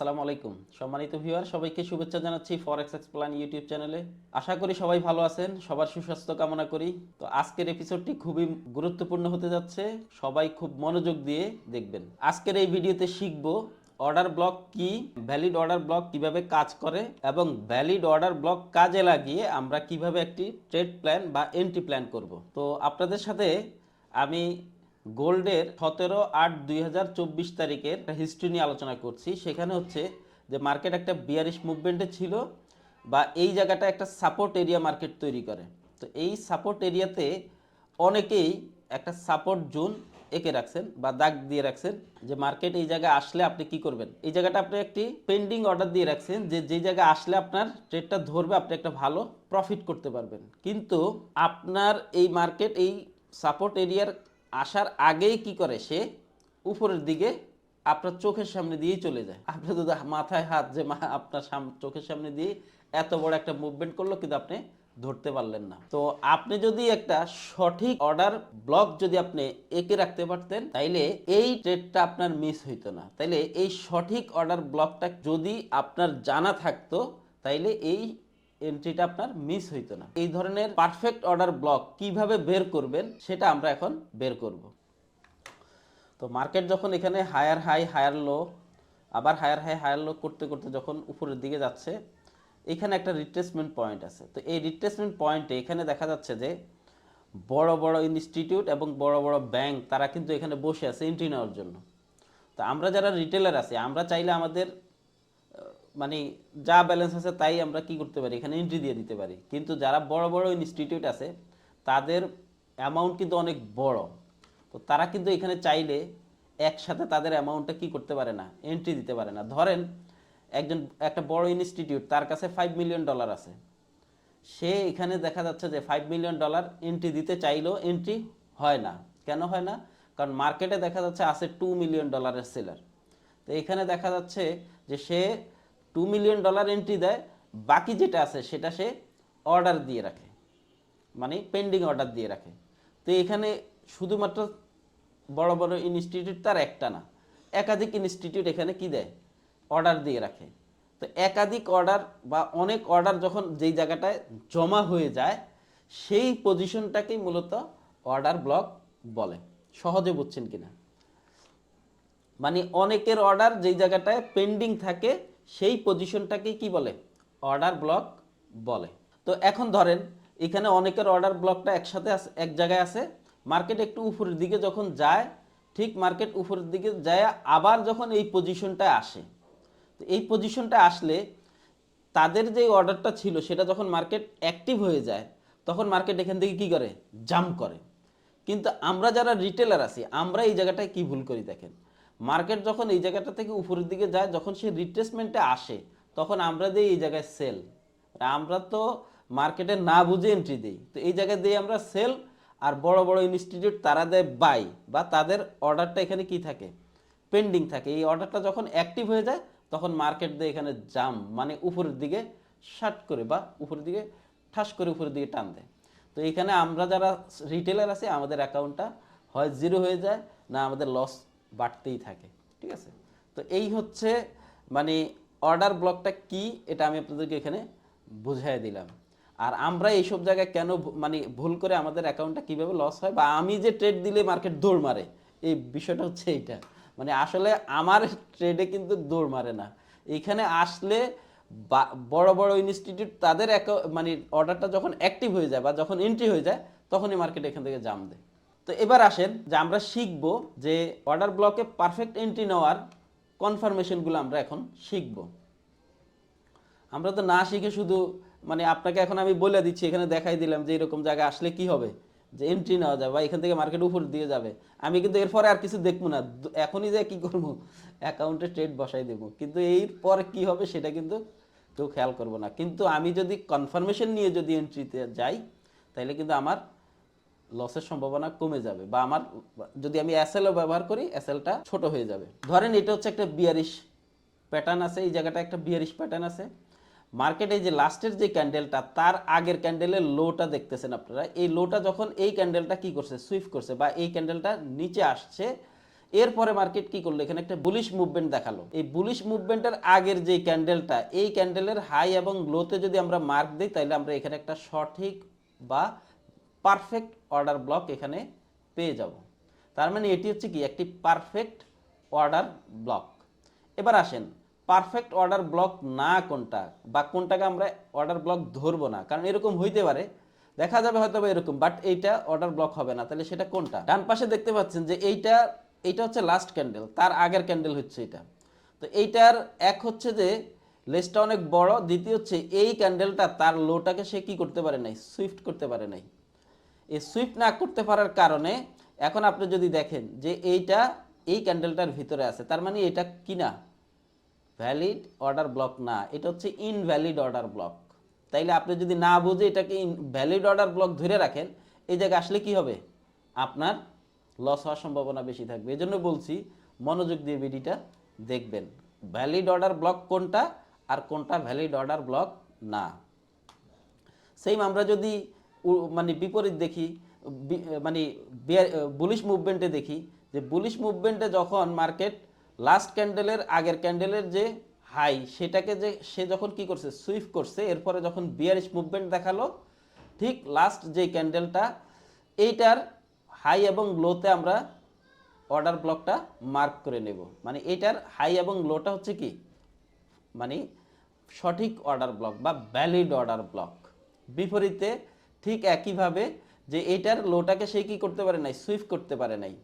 আসসালামু আলাইকুম। সম্মানিত ভিউয়ার, সবাইকে শুভেচ্ছা জানাচ্ছি ফরেক্স এক্সপ্লান ইউটিউব চ্যানেলে আশা করি সবাই ভালো আছেন, সবার সুস্বাস্থ্য কামনা করি। তো আজকের এপিসোডটি খুবই গুরুত্বপূর্ণ হতে যাচ্ছে, সবাই খুব মনোযোগ দিয়ে দেখবেন। আজকের এই ভিডিওতে শিখব অর্ডার ব্লক কি ভ্যালিড অর্ডার ব্লক কীভাবে কাজ করে, এবং ভ্যালিড অর্ডার ব্লক কাজে লাগিয়ে আমরা কীভাবে একটি ট্রেড প্ল্যান বা এন্ট্রি প্ল্যান করব। তো আপনাদের সাথে আমি গোল্ডের সতেরো আট দুই তারিখের হিস্ট্রি নিয়ে আলোচনা করছি। সেখানে হচ্ছে যে মার্কেট একটা বিয়ারিশ মুভমেন্টে ছিল বা এই জায়গাটা একটা সাপোর্ট এরিয়া মার্কেট তৈরি করে। তো এই সাপোর্ট এরিয়াতে অনেকেই একটা সাপোর্ট জোন এঁকে রাখছেন বা দাগ দিয়ে রাখছেন যে মার্কেট এই জায়গায় আসলে আপনি কি করবেন। এই জায়গাটা আপনি একটি পেন্ডিং অর্ডার দিয়ে রাখছেন যে যে জায়গায় আসলে আপনার ট্রেডটা ধরবে, আপনি একটা ভালো প্রফিট করতে পারবেন। কিন্তু আপনার এই মার্কেট এই সাপোর্ট এরিয়ার আসার আগেই কি করে? সে উপরের দিকে আপনার চোখের সামনে দিয়েই চলে যায়। আপনার তো মাথায় হাত যে মা আপনার চোখের সামনে দিয়ে এত বড় একটা মুভমেন্ট করল, কিন্তু আপনি ধরতে পারলেন না। তো আপনি যদি একটা সঠিক অর্ডার ব্লক যদি আপনি এঁকে রাখতে পারতেন, তাইলে এই ট্রেডটা আপনার মিস হইতো না। তাইলে এই সঠিক অর্ডার ব্লকটা যদি আপনার জানা থাকতো, তাইলে এই এন্ট্রিটা আপনার মিস হইতো না। এই ধরনের পারফেক্ট অর্ডার ব্লক কীভাবে বের করবেন, সেটা আমরা এখন বের করব। তো মার্কেট যখন এখানে হায়ার হাই হায়ার লো আবার হায়ার হাই হায়ার লো করতে করতে যখন উপরের দিকে যাচ্ছে, এখানে একটা রিট্রেসমেন্ট পয়েন্ট আছে। তো এই রিট্রেসমেন্ট পয়েন্টে এখানে দেখা যাচ্ছে যে বড় বড় ইনস্টিটিউট এবং বড় বড় ব্যাংক তারা কিন্তু এখানে বসে আছে এন্ট্রি নেওয়ার জন্য। তো আমরা যারা রিটেলার আছি, আমরা চাইলে আমাদের মানে যা ব্যালেন্স আছে তাই আমরা কি করতে পারি? এখানে এন্ট্রি দিয়ে দিতে পারি। কিন্তু যারা বড় বড় ইনস্টিটিউট আছে, তাদের অ্যামাউন্ট কিন্তু অনেক বড়। তো তারা কিন্তু এখানে চাইলে একসাথে তাদের অ্যামাউন্টটা কি করতে পারে না? এন্ট্রি দিতে পারে না। ধরেন, একজন, একটা বড় ইনস্টিটিউট তার কাছে ফাইভ মিলিয়ন ডলার আছে। সে এখানে দেখা যাচ্ছে যে ফাইভ মিলিয়ন ডলার এন্ট্রি দিতে চাইলেও এন্ট্রি হয় না। কেন হয় না? কারণ মার্কেটে দেখা যাচ্ছে আছে টু মিলিয়ন ডলারের সেলার তো এখানে দেখা যাচ্ছে যে সে টু মিলিয়ন ডলার এন্ট্রি দেয়, বাকি যেটা আছে সেটা সে অর্ডার দিয়ে রাখে। মানে পেন্ডিং অর্ডার দিয়ে রাখে। তো এখানে শুধুমাত্র বড় বড় ইনস্টিটিউট তার একটা না। একাধিক ইনস্টিটিউট এখানে কি দেয়? অর্ডার দিয়ে রাখে। তো একাধিক অর্ডার বা অনেক অর্ডার যখন যেই জায়গাটায় জমা হয়ে যায়, সেই পজিশনটাকেই মূলত অর্ডার ব্লক বলে। সহজে বুঝছেন কিনা? মানে অনেকের অর্ডার যেই জায়গাটায় পেন্ডিং থাকে সেই পজিশনটাকে কি বলে? অর্ডার ব্লক বলে। তো এখন ধরেন, এখানে অনেকের অর্ডার ব্লকটা একসাথে এক জায়গায় আছে। মার্কেট একটু উপরের দিকে যখন যায়, ঠিক মার্কেট উপরের দিকে যায়, আবার যখন এই পজিশনটায় আসে। তো এই পজিশনটা আসলে তাদের যে অর্ডারটা ছিল, সেটা যখন মার্কেট অ্যাক্টিভ হয়ে যায়, তখন মার্কেট এখান থেকে কি করে? জাম্প করে। কিন্তু আমরা যারা রিটেলার আছি, আমরা এই জায়গাটায় কি ভুল করি দেখেন? মার্কেট যখন এই জায়গাটা থেকে উপরের দিকে যায়, যখন সে রিট্রেসমেন্টে আসে, তখন আমরা দিই এই জায়গায় সেল আমরা তো মার্কেটে না বুঝে এন্ট্রি দিই। তো এই জায়গায় দিয়ে আমরা সেল আর বড় বড় ইনস্টিটিউট তারা দেয় বাই বা তাদের অর্ডারটা এখানে কি থাকে? পেন্ডিং থাকে। এই অর্ডারটা যখন অ্যাক্টিভ হয়ে যায়, তখন মার্কেট দিয়ে এখানে জাম মানে উপরের দিকে শার্ট করে, বা উপরের দিকে ঠাস করে উপরের দিকে টান দেয়। তো এখানে আমরা যারা রিটেলার আছি, আমাদের অ্যাকাউন্টটা হয় জিরো হয়ে যায়, না আমাদের লস বাড়তেই থাকে, ঠিক আছে? তো এই হচ্ছে মানে অর্ডার ব্লকটা কি এটা আমি আপনাদেরকে এখানে বুঝাই দিলাম। আর আমরা এইসব জায়গায় কেন মানে ভুল করে আমাদের অ্যাকাউন্টটা কীভাবে লস হয় বা আমি যে ট্রেড দিলে মার্কেট দৌড় মারে, এই বিষয়টা হচ্ছে এইটা। মানে আসলে আমার ট্রেডে কিন্তু দৌড় মারে না। এখানে আসলে বড় বড় ইনস্টিটিউট তাদের মানে অর্ডারটা যখন অ্যাক্টিভ হয়ে যায় বা যখন এন্ট্রি হয়ে যায়, তখনই মার্কেট এখান থেকে জাম দেয়। তো এবার আসেন যে আমরা শিখব যে অর্ডার ব্লকে পারফেক্ট এন্ট্রি নেওয়ার কনফার্মেশনগুলো আমরা এখন শিখব। আমরা তো না শিখে শুধু মানে আপনাকে এখন আমি বলে দিচ্ছি, এখানে দেখাই দিলাম যে এরকম জায়গায় আসলে কি হবে, যে এন্ট্রি নেওয়া যাবে বা এখান থেকে মার্কেট উপর দিয়ে যাবে। আমি কিন্তু এরপরে আর কিছু দেখব না এখনই যে কি করব অ্যাকাউন্টে ট্রেড বসাই দেবো। কিন্তু এরপর কি হবে সেটা কিন্তু কেউ খেয়াল করব না। কিন্তু আমি যদি কনফার্মেশন নিয়ে যদি এন্ট্রিতে যাই, তাহলে কিন্তু আমার লসের সম্ভাবনা কমে যাবে বা আমার, যদি আমি এসএলও ব্যবহার করি এসএলটা ছোট হয়ে যাবে। ধরেন এটা হচ্ছে একটা বিয়ারিশ প্যাটার্ন আছে, এই জায়গাটা একটা বিয়ারিশ প্যাটার্ন আছে। মার্কেটে যে লাস্টের যে ক্যান্ডেলটা তার আগের ক্যান্ডেলের লোটা দেখতেছেন আপনারা। এই লোটা যখন এই ক্যান্ডেলটা কি করছে সুইফট করছে বা এই ক্যান্ডেলটা নিচে আসছে, এরপরে মার্কেট কি করল? এখানে একটা বুলিশ মুভমেন্ট দেখাল। এই বুলিশ মুভমেন্টের আগের যে ক্যান্ডেলটা এই ক্যান্ডেলের হাই এবং লোতে যদি আমরা মার্ক দিই, তাহলে আমরা এখানে একটা সঠিক বা পারফেক্ট অর্ডার ব্লক এখানে পেয়ে যাব। তার মানে এটি হচ্ছে কি, একটি পারফেক্ট অর্ডার ব্লক। এবার আসেন, পারফেক্ট অর্ডার ব্লক না কোনটা বা কোনটাকে আমরা অর্ডার ব্লক ধরবো না, কারণ এরকম হইতে পারে, দেখা যাবে হয়তো এরকম, বাট এইটা অর্ডার ব্লক হবে না, তাহলে সেটা কোনটা? ডান পাশে দেখতে পাচ্ছেন যে এইটা এইটা হচ্ছে লাস্ট ক্যান্ডেল তার আগের ক্যান্ডেল হচ্ছে এটা। তো এইটার এক হচ্ছে যে লেসটা অনেক বড়, দ্বিতীয় হচ্ছে এই ক্যান্ডেলটা তার লোটাকে সে কি করতে পারে নাই সুইফট করতে পারে নাই। এই সুইফট না করতে পারার কারণে এখন আপনি যদি দেখেন যে এইটা এই ক্যান্ডেলটার ভিতরে আছে, তার মানে এটা কি না ভ্যালিড অর্ডার ব্লক না, এটা হচ্ছে ইনভ্যালিড অর্ডার ব্লক তাইলে আপনি যদি না বুঝে এটাকে ভ্যালিড অর্ডার ব্লক ধরে রাখেন, এই জায়গায় আসলে কি হবে? আপনার লস হওয়ার সম্ভাবনা বেশি থাকবে। এই জন্য বলছি, মনোযোগ দিয়ে ভিডিওটা দেখবেন। ভ্যালিড অর্ডার ব্লক কোনটা আর কোনটা ভ্যালিড অর্ডার ব্লক না? সেম আমরা যদি মানে বিপরীত দেখি মানে বুলিশ মুভমেন্টে দেখি যে বুলিশ মুভমেন্টে যখন মার্কেট লাস্ট ক্যান্ডেলের আগের ক্যান্ডেলের যে হাই সেটাকে যে সে যখন কি করছে সুইফট করছে, এরপরে যখন বিয়ারিশ মুভমেন্ট দেখাল, ঠিক লাস্ট যে ক্যান্ডেলটা এইটার হাই এবং লোতে আমরা অর্ডার ব্লকটা মার্ক করে নেব। মানে এইটার হাই এবং লোটা হচ্ছে কি? মানে সঠিক অর্ডার ব্লক বা ভ্যালিড অর্ডার ব্লক বিপরীতে ঠিক একইভাবে যে এইটার লোটাকে সে কি করতে পারে নাই সুইফট করতে পারে নাই।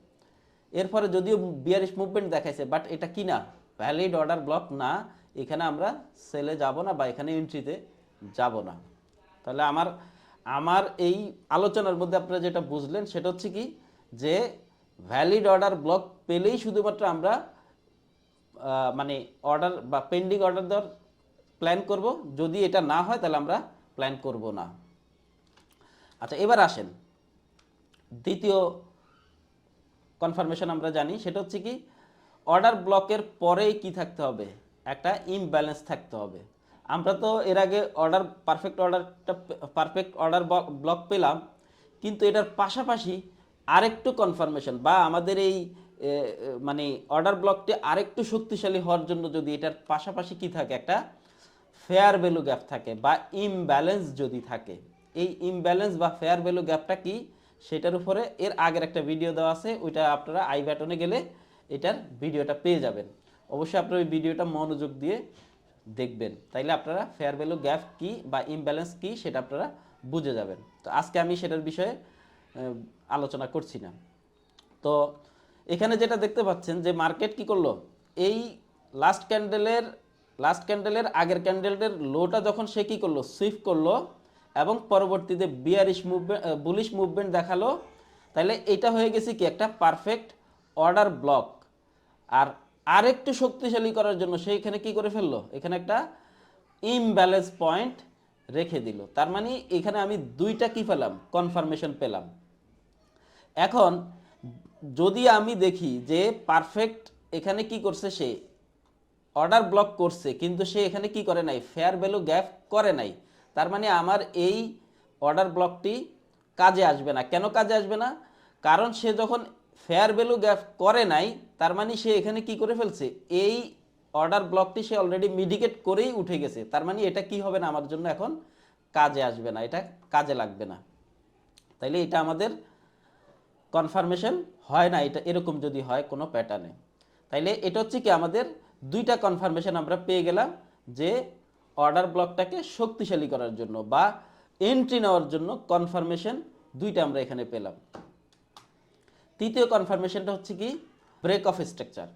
এরপরে যদিও বিয়ারিশ মুভমেন্ট দেখাইছে বাট এটা কি না? ভ্যালিড অর্ডার ব্লক না, এখানে আমরা সেলে যাব না বা এখানে এন্ট্রিতে যাব না। তাহলে আমার আমার এই আলোচনার মধ্যে আপনারা যেটা বুঝলেন, সেটা হচ্ছে কি যে ভ্যালিড অর্ডার ব্লক পেলেই শুধুমাত্র আমরা মানে অর্ডার বা পেন্ডিং অর্ডার দেওয়ার প্ল্যান করব। যদি এটা না হয়, তাহলে আমরা প্ল্যান করব না। আচ্ছা এবার আসেন। দ্বিতীয় কনফার্মেশন আমরা জানি, সেটা হচ্ছে কি অর্ডার ব্লকের পরেই কি থাকতে হবে? একটা ইমব্যালেন্স থাকতে হবে। আমরা তো এর আগে অর্ডার পারফেক্ট অর্ডারটা পারফেক্ট অর্ডার ব্লক পেলাম, কিন্তু এটার পাশাপাশি আরেকটু কনফার্মেশন বা আমাদের এই মানে অর্ডার ব্লকটি আরেকটু শক্তিশালী হওয়ার জন্য যদি এটার পাশাপাশি কি থাকে, একটা ফেয়ার ভ্যালু গ্যাপ থাকে বা ইমব্যালেন্স যদি থাকে। এই ইমব্যালেন্স বা ফেয়ার ভ্যালু গ্যাপটা কি, সেটার উপরে এর আগের একটা ভিডিও দেওয়া আছে, ওইটা আপনারা আই ব্যাটনে গেলে এটার ভিডিওটা পেয়ে যাবেন। অবশ্যই আপনারা ওই ভিডিওটা মনোযোগ দিয়ে দেখবেন। তাইলে আপনারা ফেয়ার ভ্যালু গ্যাপ কি বা ইমব্যালেন্স কি, সেটা আপনারা বুঝে যাবেন। তো আজকে আমি সেটার বিষয়ে আলোচনা করছি না। তো এখানে যেটা দেখতে পাচ্ছেন যে মার্কেট কি করল? এই লাস্ট ক্যান্ডেলের লাস্ট ক্যান্ডেলের আগের ক্যান্ডেলের লোটা যখন সে কী করল? সুইফট করল এবং পরবর্তীতে বিয়ারিশ মুভমেন্ট বুলিশ মুভমেন্ট দেখাল। তাহলে এটা হয়ে গেছে কি? একটা পারফেক্ট অর্ডার ব্লক আর আরেকটু শক্তিশালী করার জন্য সে এখানে কি করে ফেলল? এখানে একটা ইমব্যালেন্স পয়েন্ট রেখে দিল। তার মানে এখানে আমি দুইটা কি পেলাম? কনফার্মেশন পেলাম। এখন যদি আমি দেখি যে পারফেক্ট এখানে কি করছে সে? অর্ডার ব্লক করছে, কিন্তু সে এখানে কি করে নাই? ফেয়ার ভ্যালু গ্যাপ করে নাই। তার মানে আমার এই অর্ডার ব্লকটি কাজে আসবে না। কেন কাজে আসবে না? কারণ সে যখন ফেয়ার ভ্যালু গ্যাপ করে নাই, তার মানে সে এখানে কি করে ফেলছে? এই অর্ডার ব্লকটি সে অলরেডি মিডিকেট করেই উঠে গেছে। তার মানে এটা কি হবে না? আমার জন্য এখন কাজে আসবে না। এটা কাজে লাগবে না। তাইলে এটা আমাদের কনফার্মেশন হয় না। এটা এরকম যদি হয়, কোনো প্যাটার্নে তাইলে এটা হচ্ছে কি? আমাদের দুইটা কনফার্মেশন আমরা পেয়ে গেলাম যে অর্ডার ব্লকটাকে শক্তিশালী করার জন্য বা এন্ট্রি নেওয়ার জন্য কনফার্মেশন দুইটা আমরা এখানে পেলাম। তৃতীয় কনফার্মেশনটা হচ্ছে কি? Break of structure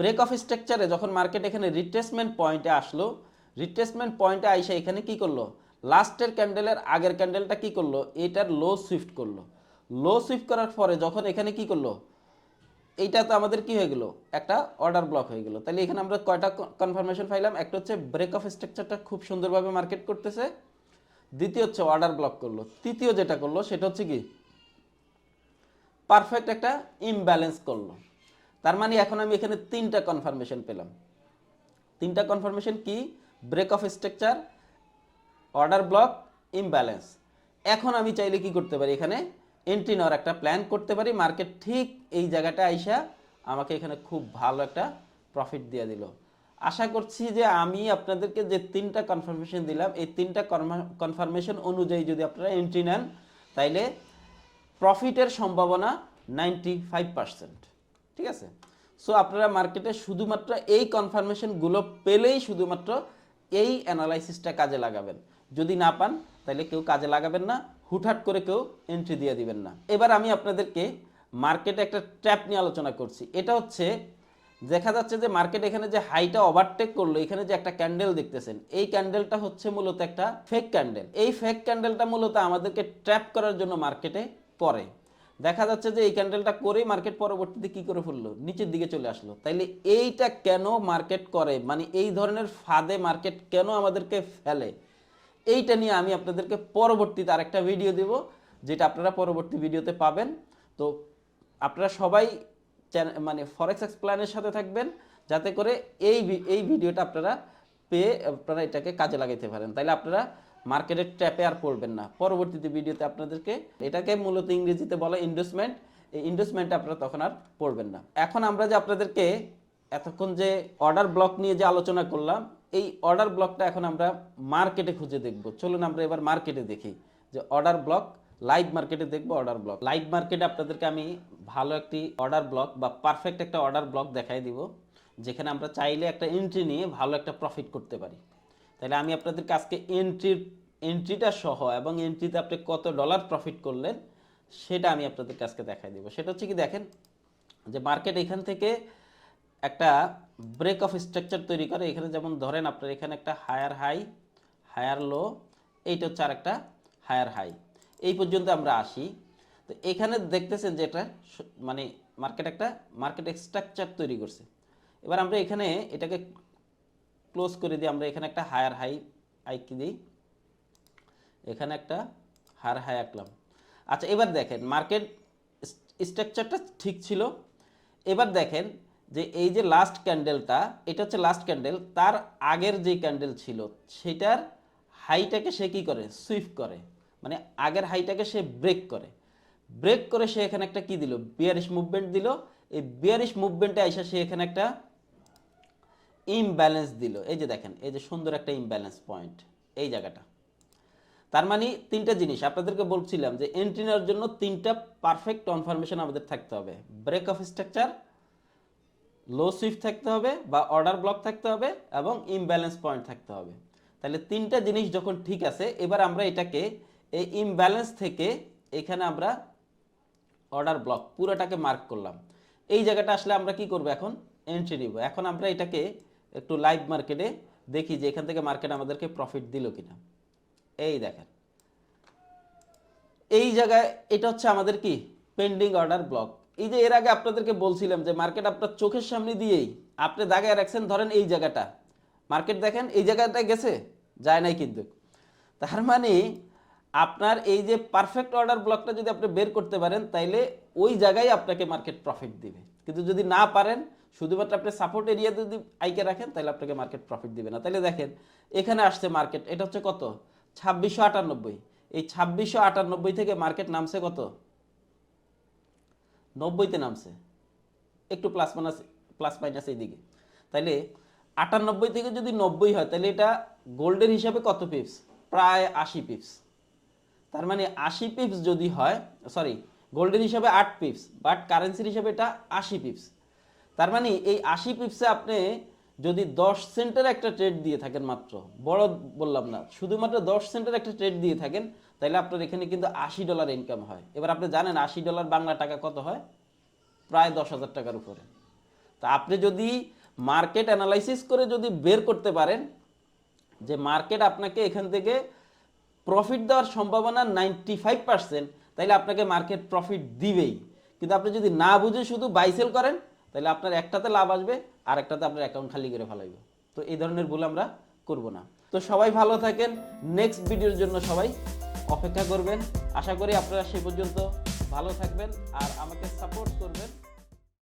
break of স্ট্রাকচারে যখন মার্কেট এখানে রিট্রেসমেন্ট পয়েন্টে আসলো রিট্রেসমেন্ট পয়েন্টে আইসা এখানে কি করল? লাস্টের ক্যান্ডেলের আগের ক্যান্ডেলটা কি করল? এটার লো সুইফট করল। লো সুইফট করার পরে যখন এখানে কি করল? এইটা তো আমাদের কি হয়ে গেল? একটা অর্ডার ব্লক হয়ে গেল। তাহলে এখানে আমরা কয়টা কনফার্মেশন পাইলাম? একটা হচ্ছে ব্রেক অফ স্ট্রাকচারটা খুব সুন্দরভাবে মার্কেট করতেছে। দ্বিতীয় হচ্ছে অর্ডার ব্লক করল। তৃতীয় যেটা করল, সেটা হচ্ছে কি? পারফেক্ট একটা ইমব্যালেন্স করল। তার মানে এখন আমি এখানে তিনটা কনফার্মেশন পেলাম। তিনটা কনফার্মেশন কি? Break of structure order block imbalance এখন আমি চাইলে কি করতে পারি এখানে? এন্ট্রি নেওয়ার একটা প্ল্যান করতে পারি। মার্কেট ঠিক এই জায়গাটা আইসা আমাকে এখানে খুব ভালো একটা প্রফিট দিয়ে দিল। আশা করছি যে আমি আপনাদেরকে যে তিনটা কনফার্মেশন দিলাম, এই তিনটা কনফার্মেশন অনুযায়ী যদি আপনারা এন্ট্রি নেন, তাইলে প্রফিটের সম্ভাবনা নাইনটি ফাইভ পার্সেন্ট ঠিক আছে? সো আপনারা মার্কেটে শুধুমাত্র এই কনফার্মেশনগুলো পেলেই শুধুমাত্র এই অ্যানালাইসিসটা কাজে লাগাবেন। যদি না পান তাহলে কেউ কাজে লাগাবেন না। হুটহাট করে কেউ এন্ট্রি দিয়ে দিবেন না। এবার আমি আপনাদেরকে মার্কেটে একটা ট্র্যাপ নিয়ে আলোচনা করছি। এটা হচ্ছে, দেখা যাচ্ছে যে মার্কেট এখানে যে হাইটা ওভারটেক করল, এখানে যে একটা ক্যান্ডেল দেখতেছেন, এই ক্যান্ডেলটা হচ্ছে মূলত একটা ফেক ক্যান্ডেল এই ফেক ক্যান্ডেলটা মূলত আমাদেরকে ট্র্যাপ করার জন্য মার্কেটে করে দেখা যাচ্ছে যে এই ক্যান্ডেলটা করেই মার্কেট পরবর্তীতে কি করে ফেলল? নিচের দিকে চলে আসলো। তাইলে এইটা কেন মার্কেট করে? মানে এই ধরনের ফাঁদে মার্কেট কেন আমাদেরকে ফেলে? এইটা নিয়ে আমি আপনাদেরকে পরবর্তীতে আরেকটা ভিডিও দেব, যেটা আপনারা পরবর্তী ভিডিওতে পাবেন। তো আপনারা সবাই মানে ফরেক্স এক্সপ্লানের সাথে থাকবেন, যাতে করে এই এই ভিডিওটা আপনারা পেয়ে আপনারা এটাকে কাজে লাগাইতে পারেন। তাইলে আপনারা মার্কেটের ট্র্যাপে আর পড়বেন না। পরবর্তীতে ভিডিওতে আপনাদেরকে এটাকে মূলত ইংরেজিতে বলা ইনভেস্টমেন্ট এই ইনভেস্টমেন্টে আপনারা তখন আর পড়বেন না। এখন আমরা যে আপনাদেরকে এতক্ষণ যে অর্ডার ব্লক নিয়ে যে আলোচনা করলাম এই অর্ডার ব্লকটা এখন আমরা মার্কেটে খুঁজে দেখব। চলুন আমরা এবার মার্কেটে দেখি যে অর্ডার ব্লক লাইভ মার্কেটে দেখব অর্ডার ব্লক লাইভ মার্কেটে আপনাদেরকে আমি ভালো একটি অর্ডার ব্লক বা পারফেক্ট একটা অর্ডার ব্লক দেখাই দিব, যেখানে আমরা চাইলে একটা এন্ট্রি নিয়ে ভালো একটা প্রফিট করতে পারি। তাহলে আমি আপনাদেরকে আজকে এন্ট্রির এন্ট্রিটা সহ এবং এন্ট্রিতে আপনি কত ডলার প্রফিট করলেন, সেটা আমি আপনাদেরকে আজকে দেখাই দিব। সেটা হচ্ছে কি দেখেন, যে মার্কেট এখান থেকে একটা ব্রেক অফ স্ট্রাকচার তৈরি করে। এখানে যেমন ধরেন আপনার এখানে একটা হায়ার হাই হায়ার লো এইটা হচ্ছে আর একটা হায়ার হাই এই পর্যন্ত আমরা আসি। তো এখানে দেখতেছেন যে এটা মানে মার্কেট একটা মার্কেট স্ট্রাকচার তৈরি করছে। এবার আমরা এখানে এটাকে ক্লোজ করে দিই। আমরা এখানে একটা হায়ার হাই আইকি দিই? এখানে একটা হার হাই আঁকলাম। আচ্ছা এবার দেখেন মার্কেট স্ট্রাকচারটা ঠিক ছিল। এবার দেখেন যে এই যে লাস্ট ক্যান্ডেলটা এটা হচ্ছে লাস্ট ক্যান্ডেল তার আগের যে ক্যান্ডেল ছিল, সেটার হাইটাকে সে কী করে? সুইফট করে। মানে আগের হাইটাকে সে ব্রেক করে। ব্রেক করে সে এখানে একটা কি দিল? বিয়ারিশ মুভমেন্ট দিল। এই বিয়ারিশ মুভমেন্টে আইসা সে এখানে একটা ইমব্যালেন্স দিল। এই যে দেখেন, এই যে সুন্দর একটা ইমব্যালেন্স পয়েন্ট এই জায়গাটা। তার মানে তিনটা জিনিস, আপনাদেরকে বলছিলাম যে এন্ট্রি নেওয়ার জন্য তিনটা পারফেক্ট কনফার্মেশন আমাদের থাকতে হবে। Break of structure low swift থাকতে হবে বা অর্ডার ব্লক থাকতে হবে এবং ইমব্যালেন্স পয়েন্ট থাকতে হবে। তাহলে তিনটা জিনিস যখন ঠিক আছে, এবার আমরা এটাকে এই ইমব্যালেন্স থেকে এখানে আমরা অর্ডার ব্লক পুরোটাকে মার্ক করলাম। এই জায়গাটা আসলে আমরা কি করব এখন? এন্ট্রি নিব। এখন আমরা এটাকে একটু লাইভ মার্কেটে দেখি যে এখান থেকে মার্কেট আমাদেরকে প্রফিট দিল কিনা। এই দেখেন। এই জায়গায় এটা হচ্ছে আমাদের কি? পেন্ডিং অর্ডার ব্লক এই যে এর আগে আপনাদেরকে বলছিলাম যে মার্কেট আপনার চোখের সামনে দিয়েই আপনি দাগায় রাখছেন, ধরেন এই জায়গাটা। মার্কেট দেখেন, এই জায়গাটা গেছে? যায় নাই কিন্তু। তার মানে আপনার এই যে পারফেক্ট অর্ডার ব্লকটা যদি আপনি বের করতে পারেন, তাইলে ওই জায়গায় আপনাকে মার্কেট প্রফিট দিবে। কিন্তু যদি না পারেন, শুধুমাত্র আপনি সাপোর্ট এরিয়া যদি আইকে রাখেন তাহলে আপনাকে মার্কেট প্রফিট দিবে না। তাহলে দেখেন, এখানে আসছে মার্কেট, এটা হচ্ছে কত? ছাব্বিশশো আটানব্বই। এই ছাব্বিশশো আটানব্বই থেকে মার্কেট নামছে কত? নব্বইতে নামছে। একটু প্লাস মাইনাস প্লাস মাইনাস এইদিকে। তাইলে আটানব্বই থেকে যদি নব্বই হয় তাহলে এটা গোল্ডের হিসাবে কত পিপস প্রায় আশি পিপস তার মানে আশি পিপস যদি হয় সরি গোল্ডের হিসাবে আট পিপস বাট কারেন্সির হিসাবে এটা আশি পিপস তার মানে এই আশি পিপসে আপনি যদি দশ সেন্টের একটা ট্রেড দিয়ে থাকেন মাত্র, বড় বললাম না, শুধুমাত্র দশ সেন্টের একটা ট্রেড দিয়ে থাকেন তাহলে আপনার এখানে কিন্তু আশি ডলার ইনকাম হয়। এবার আপনি জানেন আশি ডলার বাংলা টাকা কত হয়? প্রায় দশ হাজার টাকার উপরে। তা আপনি যদি মার্কেট অ্যানালাইসিস করে যদি বের করতে পারেন, যে মার্কেট আপনাকে এখান থেকে প্রফিট দেওয়ার সম্ভাবনা নাইনটি ফাইভ পার্সেন্ট তাহলে আপনাকে মার্কেট প্রফিট দিবেই। কিন্তু আপনি যদি না বুঝে শুধু বাইসেল করেন তাহলে আপনার একটাতে লাভ আসবে আর একটাতে আপনার অ্যাকাউন্ট খালি করে ফেলাইবে। তো এই ধরনের ভুল আমরা করব না। তো সবাই ভালো থাকেন। নেক্সট ভিডিওর জন্য সবাই অপেক্ষা করবেন। আশা করি আপনারা সেই পর্যন্ত ভালো থাকবেন আর আমাকে সাপোর্ট করবেন।